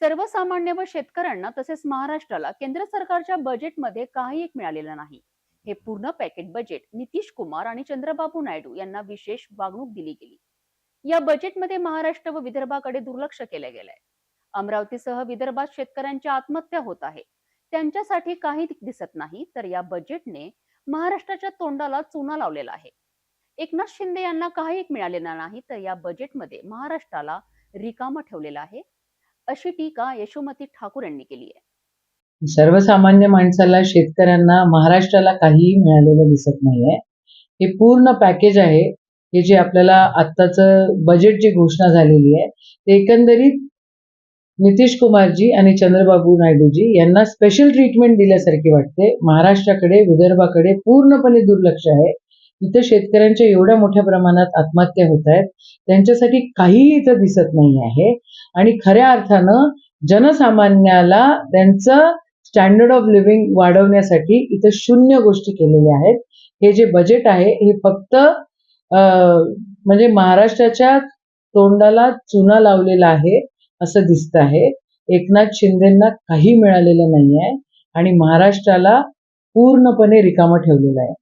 सर्वसामान्य व शेतकऱ्यांना तसेच महाराष्ट्राला केंद्र सरकारच्या बजेटमध्ये काही एक मिळालेलं नाही. हे पूर्ण पॅकेट बजेट नितीश कुमार आणि चंद्रबाबू नायडू यांना विशेष वागणूक दिली गेली. या बजेटमध्ये महाराष्ट्र व विदर्भाकडे दुर्लक्ष केलं गेलंय. अमरावतीसह विदर्भात शेतकऱ्यांच्या आत्महत्या होत आहे. त्यांच्यासाठी काही दिसत नाही तर या बजेटने महाराष्ट्राच्या तोंडाला चुना लावलेला आहे. एकनाथ शिंदे यांना काही एक मिळालेला नाही तर या बजेटमध्ये महाराष्ट्राला रिकामा ठेवलेलं आहे. अशी टीका यशोमती ठाकूर यांनी केली आहे. सर्वसामान्य माणसाला शेतकऱ्यांना महाराष्ट्राला काहीही मिळालेलं दिसत नाहीये. हे पूर्ण पॅकेज आहे. हे जे आपल्याला आत्ताच बजेट जी घोषणा झालेली आहे ते एकंदरीत नितीश कुमारजी आणि चंद्रबाबू नायडूजी यांना स्पेशल ट्रीटमेंट दिल्यासारखी वाटते. महाराष्ट्राकडे विदर्भाकडे पूर्णपणे दुर्लक्ष आहे. इथं शेतकऱ्यांच्या एवढ्या मोठ्या प्रमाणात आत्महत्या होत आहेत. त्यांच्यासाठी काहीही इथं दिसत नाही आहे. आणि खऱ्या अर्थानं जनसामान्याला त्यांचं स्टँडर्ड ऑफ लिव्हिंग वाढवण्यासाठी इथं शून्य गोष्टी केलेल्या आहेत. हे जे बजेट आहे हे फक्त म्हणजे महाराष्ट्राच्या तोंडाला चुना लावलेला आहे असं दिसत आहे. एकनाथ शिंदेना काही मिळालेलं नाही आहे आणि महाराष्ट्राला पूर्णपणे रिकामं ठेवलेलं आहे.